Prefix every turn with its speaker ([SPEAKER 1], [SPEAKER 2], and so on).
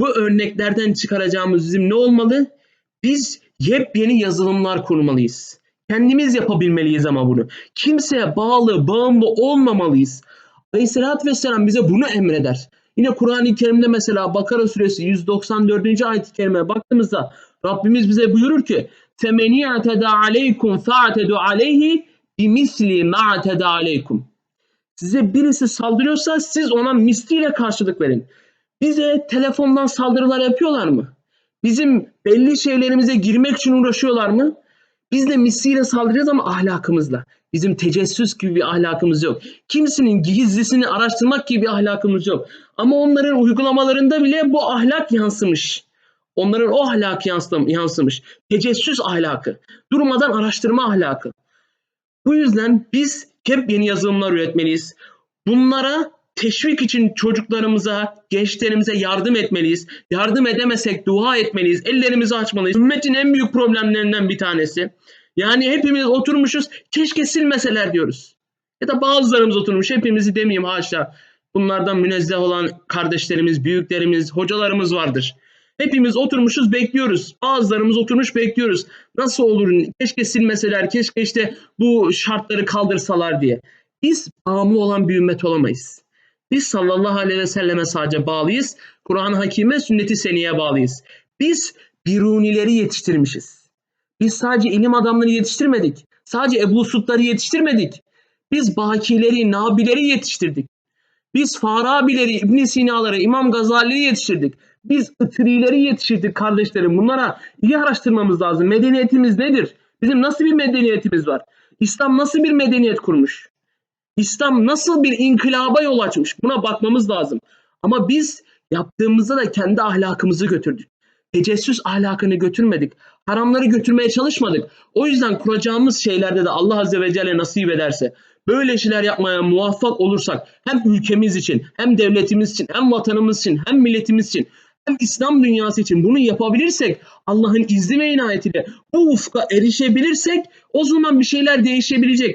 [SPEAKER 1] Bu örneklerden çıkaracağımız bizim ne olmalı? Biz yepyeni yazılımlar kurmalıyız. Kendimiz yapabilmeliyiz ama bunu. Kimseye bağlı, bağımlı olmamalıyız. Aleyhissalatü Vesselam bize bunu emreder. Yine Kur'an-ı Kerim'de mesela Bakara suresi 194. ayet-i kerimeye baktığımızda Rabbimiz bize buyurur ki فَمَنِ اَعْتَدَى عَلَيْكُمْ فَاَعْتَدُوا عَلَيْهِ بِمِثْلِ مَا اَعْتَدَى عَلَيْكُمْ Size birisi saldırıyorsa siz ona misliyle karşılık verin. Bize telefondan saldırılar yapıyorlar mı? Bizim belli şeylerimize girmek için uğraşıyorlar mı? Biz de misliyle saldıracağız ama ahlakımızla. Bizim tecessüs gibi bir ahlakımız yok. Kimsenin gizlisini araştırmak gibi bir ahlakımız yok. Ama onların uygulamalarında bile bu ahlak yansımış. Onların o yansım- yansımış. Tecessüs ahlakı. Durmadan araştırma ahlakı. Bu yüzden biz hep yeni yazılımlar üretmeliyiz. Bunlara teşvik için çocuklarımıza, gençlerimize yardım etmeliyiz. Yardım edemesek dua etmeliyiz. Ellerimizi açmalıyız. Ümmetin en büyük problemlerinden bir tanesi. Yani hepimiz oturmuşuz keşke silmeseler diyoruz. Ya da bazılarımız oturmuş hepimizi demeyeyim haşa. Bunlardan münezzeh olan kardeşlerimiz, büyüklerimiz, hocalarımız vardır. Hepimiz oturmuşuz bekliyoruz. Bazılarımız oturmuş bekliyoruz. Nasıl olur? Keşke silmeseler, keşke işte bu şartları kaldırsalar diye. Biz bağımlı olan bir ümmet olamayız. Biz sallallahu aleyhi ve selleme sadece bağlıyız. Kur'an-ı Hakime, sünnet-i bağlıyız. Biz birunileri yetiştirmişiz. Biz sadece ilim adamları yetiştirmedik. Sadece Ebu Sudları yetiştirmedik. Biz Bakileri, Nabileri yetiştirdik. Biz Farabileri, İbn Sina'ları, İmam Gazali'yi yetiştirdik. Biz Itrileri yetiştirdik kardeşlerim. Bunlara iyi araştırmamız lazım. Medeniyetimiz nedir? Bizim nasıl bir medeniyetimiz var? İslam nasıl bir medeniyet kurmuş? İslam nasıl bir inkılaba yol açmış? Buna bakmamız lazım. Ama biz yaptığımızda da kendi ahlakımızı götürdük. Tecessüs ahlakını götürmedik. Haramları götürmeye çalışmadık. O yüzden kuracağımız şeylerde de Allah Azze ve Celle nasip ederse böyle şeyler yapmaya muvaffak olursak hem ülkemiz için hem devletimiz için hem vatanımız için hem milletimiz için hem İslam dünyası için bunu yapabilirsek Allah'ın izni ve inayetiyle bu ufka erişebilirsek o zaman bir şeyler değişebilecek.